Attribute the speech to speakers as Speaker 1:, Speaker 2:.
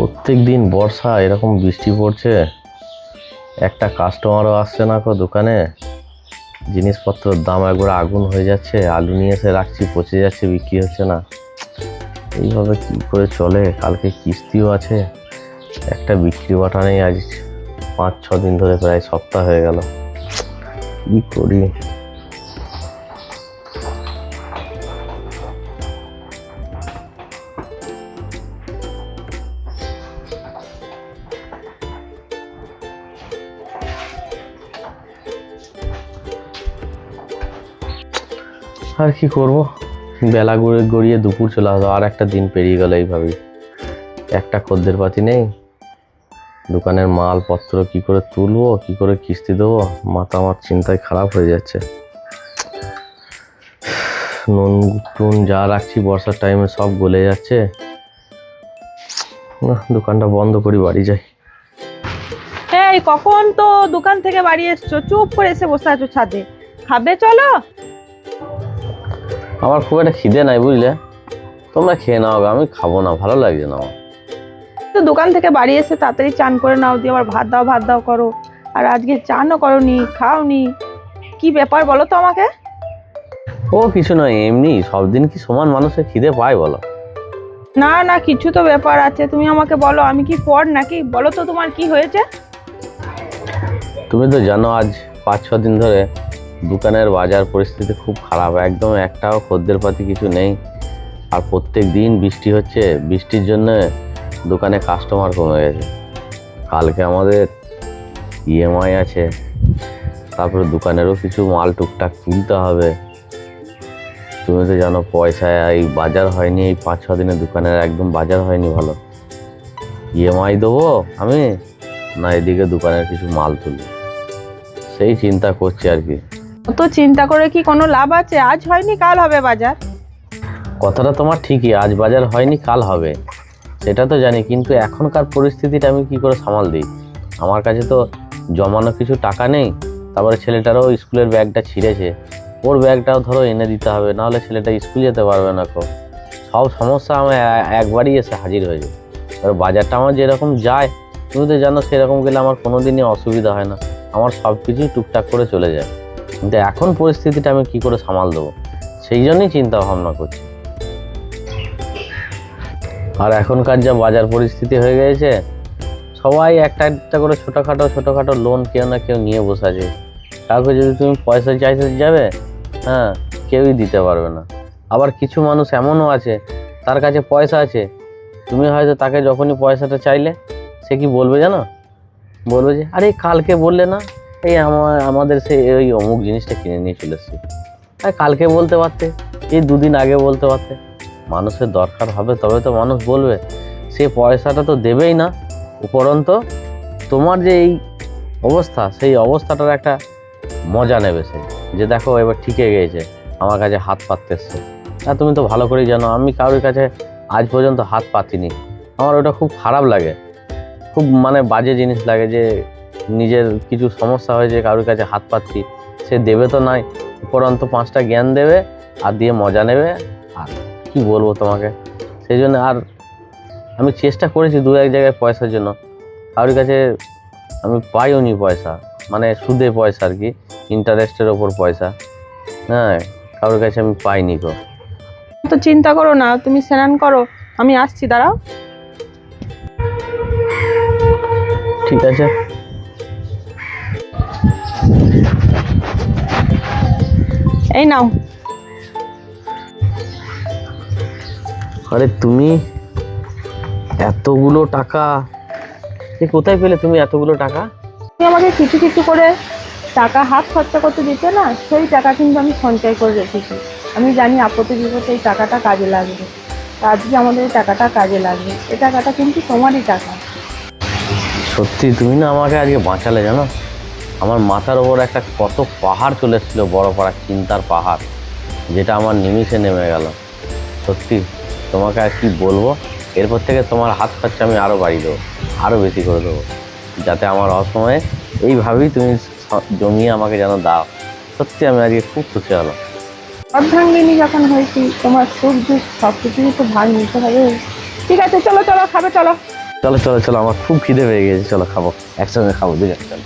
Speaker 1: প্রত্যেক দিন বর্ষা, এরকম বৃষ্টি পড়ছে। একটা কাস্টমারও আসছে না কো দোকানে। জিনিসপত্রের দাম একবার আগুন হয়ে যাচ্ছে। আলু নিয়ে এসে রাখছি, পচে যাচ্ছে, বিক্রি হচ্ছে না। এইভাবে কী করে চলে? কালকে কিস্তিও আছে। একটা বিক্রি বাটা নেই আজ পাঁচ ছ দিন ধরে প্রায় সপ্তাহ হয়ে গেল। কী করি? আর কি করব? বেলা গড়িয়ে গড়িয়ে দুপুর চলে আসলো, আর একটা দিন পেরিয়ে গেল এইভাবেই। একটা খদ্দের পাতি নেই, দোকানের মালপত্র কি করে তুলবো, কি করে কিস্তি দেবো? মাথা আমার চিন্তায় খারাপ হয়ে যাচ্ছে। নুন টুন যা রাখছি, বর্ষার টাইমে সব গলে যাচ্ছে। না, দোকানটা বন্ধ করি, বাড়ি যাই।
Speaker 2: কখন তো দোকান থেকে বাড়ি এসছো? চুপ করে এসে বসে আছো ছাদে। খাবে চলো?
Speaker 1: আমার খুব একটা খিদে নাই বুঝলে? তোমরা খেয়ে নাও আমি খাব না ভালো লাগছে না আমার।
Speaker 2: তো দোকান থেকে বাড়ি এসে তাড়াতাড়ি চান করে নাও দিয়ে আবার ভাত দাও ভাত দাও করো। আর আজকে চানও করনি খাওনি। কি ব্যাপার বলো তো আমাকে?
Speaker 1: ও কিছু নয় এমনি সব দিন কি সমান মানুষের খিদে পায় বলো?
Speaker 2: না না কিছু তো ব্যাপার আছে তুমি আমাকে বলো আমি কি পড় নাকি? বলো তো তোমার কি হয়েছে?
Speaker 1: তুমি তো জানো আজ পাঁচ ছ দিন ধরে দোকানের বাজার পরিস্থিতি খুব খারাপ, একদম একটাও খদ্দের পাতি কিছু নেই। আর প্রত্যেক দিন বৃষ্টি হচ্ছে, বৃষ্টির জন্য দোকানে কাস্টমার কমে গেছে। কালকে আমাদের ইএমআই আছে, তারপরে দোকানেরও কিছু মাল টুকটাক তুলতে হবে। তুমি তো জানো পয়সা এই বাজার হয়নি, এই পাঁচ ছ দিনে দোকানের একদম বাজার হয়নি ভালো। ইএমআই দেবো আমি, না এদিকে দোকানের কিছু মাল তুলি সেই চিন্তা করছি আর কি।
Speaker 2: তো চিন্তা করে কি কোনো লাভ আছে? আজ হয়নি, কাল হবে বাজার।
Speaker 1: কথাটা তোমার ঠিকই, আজ বাজার হয়নি, কাল হবে। সেটা তো জানি, কিন্তু এখনকার পরিস্থিতিটা আমি কি করে সামাল দিই? আমার কাছে তো জমানো কিছু টাকা নেই, তারপরে ছেলেটারও স্কুলের ব্যাগটা ছিঁড়েছে। ওর ব্যাগটাও ধরো এনে দিতে হবে, নাহলে ছেলেটা স্কুল যেতে পারবে না কো। সব সমস্যা আমার একবারই এসে হাজির হয়ে যায়। এবার বাজারটা আমার যেরকম যায়, তুমি তো জানো সেরকম গেলে আমার কোনো দিনই অসুবিধা হয় না। আমার সব কিছুই টুকটাক করে চলে যায়। কিন্তু এখন পরিস্থিতিটা আমি কি করে সামাল দেবো? সেই জন্যই চিন্তা ভাবনা করছি। আর এখনকার যা বাজার পরিস্থিতি হয়ে গেছে, সবাই একটা একটা করে ছোটোখাটো ছোটোখাটো লোন কেউ না কেউ নিয়ে বসে আছে। কাউকে যদি তুমি পয়সা চাইতে যাবে হ্যাঁ কেউই দিতে পারবে না। আবার কিছু মানুষ এমনও আছে, তার কাছে পয়সা আছে, তুমি হয়তো তাকে যখনই পয়সাটা চাইলে, সে কি বলবে জানো? বলবে যে, আরে, কালকে বললে না এই আমার, আমাদের সেই ওই অমুক জিনিসটা কিনে নিয়ে চলে এসেছি। আরে কালকে বলতে পারতে, এই দুদিন আগে বলতে পারতে। মানুষের দরকার হবে, তবে তো মানুষ বলবে, সে পয়সাটা তো দেবেই না। উপরন্ত তোমার যে এই অবস্থা, সেই অবস্থাটার একটা মজা নেবে সে। যে দেখো, এবার ঠিকে গিয়েছে, আমার কাছে হাত পাততে এসছে। আর তুমি তো ভালো করেই জানো, আমি কারোর কাছে আজ পর্যন্ত হাত পাতিনি। আমার ওটা খুব খারাপ লাগে। খুব মানে বাজে জিনিস লাগে যে নিজের কিছু সমস্যা হয়েছে কারোর কাছে হাত পাচ্ছি সে দেবে তো নাই উপরন্ত পাঁচটা জ্ঞান দেবে আর দিয়ে মজা নেবে আর কি বলব তোমাকে? সেই জন্য আর আমি চেষ্টা করেছি দু এক জায়গায় পয়সার জন্য। কারোর কাছে আমি পাইও নি পয়সা মানে সুদে পয়সা আর কি ইন্টারেস্টের ওপর পয়সা। হ্যাঁ কারোর কাছে আমি পাইনি গো।
Speaker 2: তো চিন্তা করো না তুমি স্নান করো আমি আসছি দাঁড়াও।
Speaker 1: ঠিক আছে।
Speaker 2: এই নাও।
Speaker 1: আরে তুমি এতগুলো টাকা। এ কোথায় পেলে তুমি এতগুলো টাকা?
Speaker 2: তুমি আমাকে কিছু কিছু করে টাকা হাত খরচা করতে দিতে না সেই টাকা কিন্তু আমি সঞ্চয় করে রেখেছি। আমি জানি আপত্তি বিপদে এই টাকাটা কাজে লাগবে। আজকে আমাদের এই টাকাটা কাজে লাগবে। এই টাকাটা কিন্তু তোমারই টাকা।
Speaker 1: সত্যি তুমি না আমাকে আজকে বাঁচালে জানো? আমার মাথার ওপর একটা কত পাহাড় চলে এসেছিল বড় পাড়া চিন্তার পাহাড় যেটা আমার নিমিষে নেমে গেল। সত্যি তোমাকে আর কি বলব? এরপর থেকে তোমার হাত খরচা আমি আরও বাড়িয়ে দেবো আরও বেশি করে দেবো যাতে আমার অসময়ে এইভাবেই তুমি জমিয়ে আমাকে যেন দাও। সত্যি আমি আজকে খুব খুশি হলাম।
Speaker 2: অর্ধাঙ্গিনী যখন হয়েছি তোমার সুখ দুঃখ সব কিছুই তো ভাগ নিতে হবে ঠিক আছে চলো চলো খাবে চলো।
Speaker 1: চলো চলো চলো আমার খুব খিদে পেয়ে গেছে চলো খাব একসঙ্গে খাব দুজন চলো।